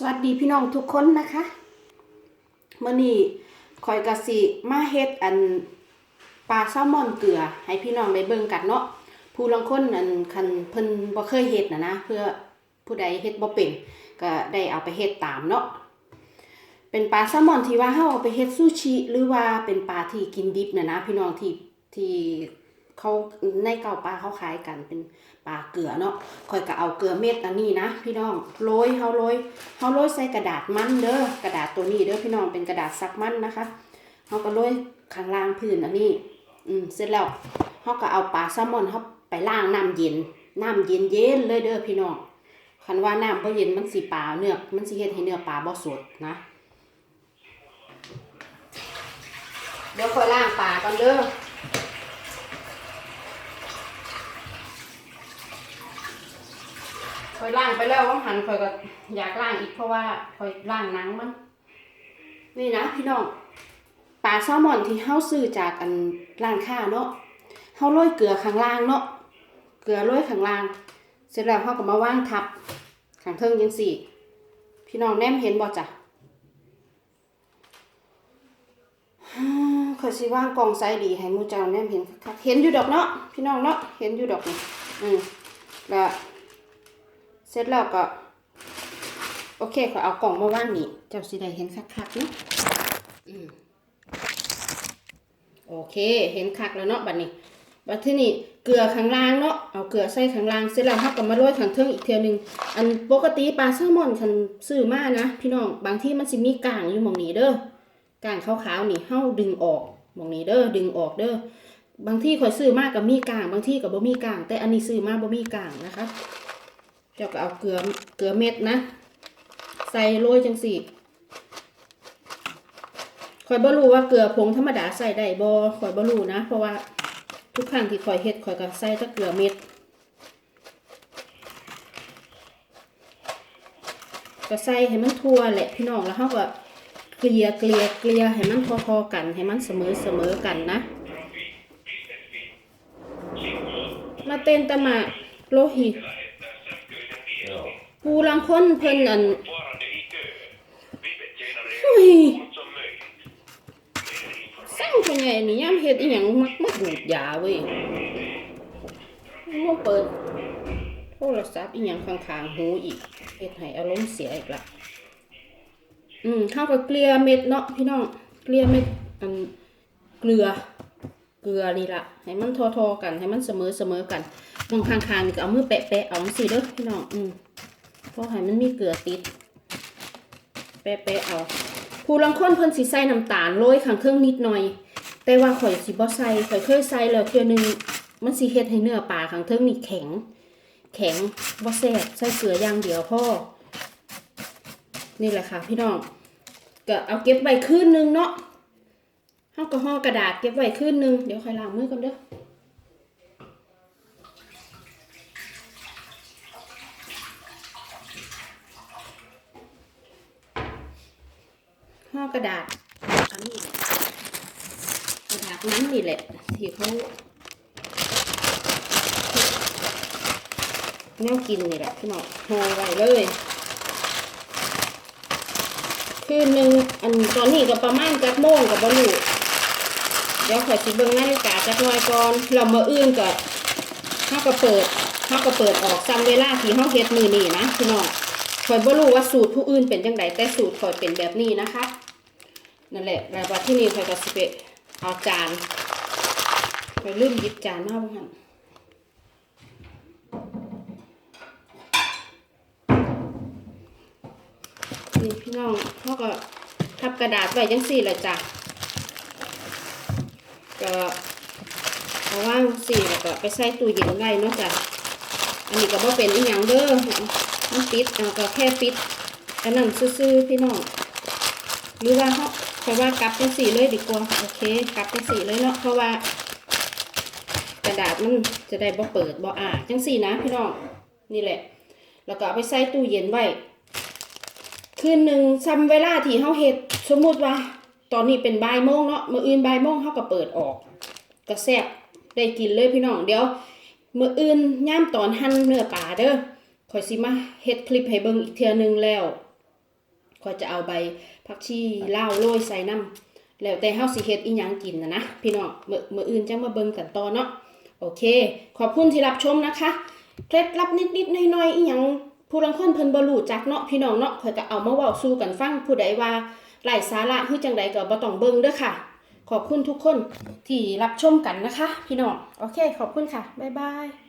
สวัสดีพี่น้องทุกคนนะคะเมื่อนี้คอยกะสิมาเฮ็ดอันปลาแซลมอนเกลือ ให้พี่น้องได้เบิ่งกันเนาะผู้ลางคนอันคันเพิ่นบ่เคยเฮ็ดนะนะ เพื่อผู้ใดเฮ็ดบ่เป็นก็ได้เอาไปเฮ็ดตามเนาะเป็นปลาแซลมอนที่ว่าเฮาเอาไปเฮ็ดซูชิหรือว่าเป็นปลาที่กินดิบนะนะ พี่น้องที่ที่ เขาในเก่าปลาเขาขายกันเป็นปลาเกลือเนาะคอยก็เอาเกลือเม็ดอันนี้นะพี่น้องโรยเฮาโรยเฮาโรยใส่กระดาษมันเด้อกระดาษตัวนี้เด้อพี่น้องเป็นกระดาษซักมันนะคะเฮาก็โรยข้างล่างพื้นอันนี้ อืมเสร็จแล้วเฮาก็เอาปลาแซลมอนเฮาไปล้างน้ำเย็นน้ำเย็นเย็นเลยเด้อพี่น้องคันว่าน้ำบ่เย็นมันสิปลาเนื้อมันสิเฮ็ดให้เนื้อปลาบ่สดนะเดี๋ยวค่อยล้างปลาก่อนเด้อ คอยล้างไปแล้วว่าหันคอยก็อยากล้างอีกเพราะว่าคอยล้างหนังมัน นี่นะพี่น้องปลาแซลมอนที่เฮาซื้อจากอันร้านค้าเนาะเฮาโรยเกลือข้างล่างเนาะเกลือโรยข้างล่าง เสร็จแล้วเฮาก็มาว่างทับข้างเทิงจังสี่ พี่น้องแนมเห็นบ่จ้ะอืมข่อยสิว่างกองไซดีให้มูเจ้าแนมเห็นคักเห็นอยู่ดอกเนาะพี่น้องเนาะเห็นอยู่ดอกนี่อืมแล้ว เสร็จแล้วก็ โอเคขอเอากล่องมาว่างนี่ เจ้าสิได้เห็นคักๆเนาะอืมโอเค เห็นคักแล้วเนาะบัดนี้บัดที่นี่เกลือข้างล่างเนาะเอาเกลือใส่ข้างล่างเสร็จแล้วเราก็มาโรยข้างเทิงอีกเทื่อหนึงอันปกติปลาแซลมอนคันซื้อมานะพี่น้องบางที่มันสิมีกลางอยู่มองนี้เด้อกางขาวๆนี่เฮาดึงออกมองนี้เด้อดึงออกเด้อบางที่ข่อยซื้อมากกับมีกลาง บางที่กับบ่มีกลาง แต่อันนี้ซื้อมากบ่มีกลางนะคะ เจ้าก็เอาเกลือเกลือเม็ดนะ ใส่โรยจังสี่ข่อยบ่รู้ว่าเกลือผงธรรมดาใส่ได้บ่ข่อยบ่รู้นะ เพราะว่าทุกครั้งที่ข่อยเฮ็ดข่อยก็ใส่ต่เกลือเม็ดก็ใส่ให้มันทั่วแหละพี่น้องแล้วเฮาก็เกลี่ยเกลี่ยเกลี่ยให้มันพอๆกัน ให้มันเสมอเสมอกันนะ มาเต้นตะมาโลหิต ปูลังคนเพิ่นอัน Fortfarande i kö. Vippet genererar Oj. fort som möjligt. สร้างเป็นไงนี่ย่ำเฮ็ดอีหยังมักมาดูดยาเว้ยมาเปิดโทรศัพท์อีหยังข้างๆหูอีกเฮ็ดให้อารมณ์เสียอีกละอืมเข้ากับเกลือเม็ดเนาะพี่น้องเกลือเม็ดอันเกลือเกลือนี่ละให้มันทอๆกันให้มันเสมอเสมอกันมองข้างๆนี่ก็เอามือแปะๆเอาจังซี่เด้อพี่น้องอืม พราะให้มันมีเกลือติด แปะๆเอา ผู้ลังคนเพิ่นสิใส่น้ำตาลโรยข้างเครื่องนิดหน่อย แต่ว่าข่อยสิบ่ใส่ข่อยเคยใส่แล้วเทื่อหนึงมันสิเฮ็ดให้เนื้อปลาข้างเทิงนี่แข็ง แข็งบ่แซ่บใส่เกลืออย่างเดียวพ่อ นี่แหละค่ะพี่น้องก็เอาเก็บไว้คืนนึงเนาะเฮาก็ห่อกระดาษเก็บไว้คืนนึงเดี๋ยวค่อยล้างมือก่อนเด้อ กระดาษอันนี้กระดาษนั้นนี่แหละที่เขาแนวกินนี่แหละพี่น้องห่อไว้เลย คืนหนึ่งอันตอนนี้ก็ประมาณจักโมงกับบอลูเดี๋ยวขอยสิเบิ่งนาฬิกาจักหน่อยก่อนเรามาอื่นก็เฮาก็เปิดเฮาก็เปิดออกซ้ำเวลาที่เฮาเฮ็ดมือนี่นะพี่น้องข่อยบ่รู้ว่าสูตรผู้อื่นเป็นจังไดแต่สูตรข่อยเป็นแบบนี้นะคะ นั่นแหละแล้วว่าที่นี่ข่อยก็สิไปเอาจานข่อยลืมหยิบจานมาบ่หั่นนี่พี่น้องเขาก็ทับกระดาษไว้จังสี่แหละจ้ะก็เอาว่างสี่แล้วก็ไปใส่ตู้เย็นไว้เนาะจ้ะอันนี้ก็บ่เป็นอีหยังเด้อมันปิดเอาก็แค่ปิดอันนั้นซื่อๆพี่น้องหรือว่าเขา ราะว่ากลับจังสี่เลยดีกว่าโอเคกลับจังสี่เลยเนาะเพราะว่า กระดาษมันจะได้บ่เปิดบ่อ่าจังสี่นะพี่น้องนี่แหละ แล้วก็เอาไปใส่ตู้เย็นไว้คืนหนึ่งซ้ำเวลาที่เฮาเฮ็ดสมมุติว่า ตอนนี้เป็นบ่ายโมงเนาะมื้ออื่นบ่ายโมงเฮาก็เปิดออกก็แซ่บได้กินเลยพี่น้องเดี๋ยวมื้ออื่นย่ามตอนหั่นเนื้อปลาเด้อข่อยสิมาเฮ็ดคลิปให้เบิ่งอีกเทื่อนึงแล้ว ข่อยจะเอาใบผักชีเลาโรยใส่น้ำแล้วแต่เฮาสิเฮ็ดอีหยังกินนะนะพี่น้องมื้อมื้ออื่นจังมาเบิ่งกันต่อเนาะโอเค ขอบคุณที่รับชมนะคะเคล็ดลับนิดๆน่อยๆอีหยังผู้ลังคนเพิ่นบ่รู้จักเนาะพี่น้องเนาะข่อยก็เอามาเว้าสู่กันฟังผู้ใดว่าไร้สาระคือจังใดก็บ่ต้องเบิ่งเด้อค่ะ ขอบคุณทุกคนที่รับชมกันนะคะ พี่น้องโอเค ขอบคุณค่ะบ๊ายบาย